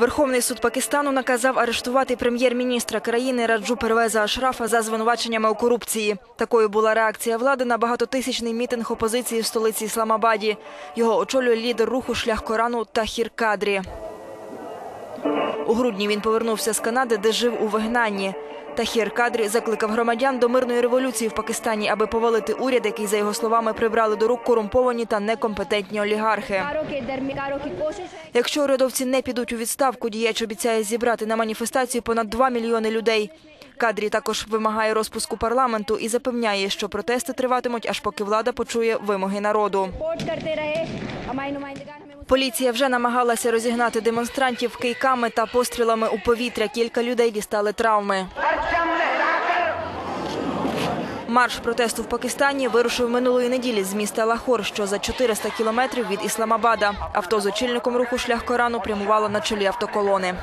Верховний суд Пакистану наказав арештувати прем'єр-міністра країни Раджу Первеза Ашрафа за звинуваченнями у корупції. Такою була реакція влади на багатотисячний мітинг опозиції в столиці Ісламабаді. Його очолює лідер руху шлях Корану Тахір Кадрі. У грудні він повернувся з Канади, де жив у вигнанні. Тахір Кадрі закликав громадян до мирної революції в Пакистані, аби повалити уряд, який за його словами прибрали до рук корумповані та некомпетентні олігархи. Якщо урядовці не підуть у відставку, діяч обіцяє зібрати на маніфестацію понад 2 мільйони людей. Кадрі також вимагає розпуску парламенту і запевняє, що протести триватимуть, аж поки влада почує вимоги народу. Поліція вже намагалася розігнати демонстрантів кийками та пострілами у повітря. Кілька людей дістали травми. Марш протесту в Пакистані вирушив минулої неділі з міста Лахор, що за 400 кілометрів від Ісламабада. Авто з очільником руху шлях Корану прямувало на чолі автоколони.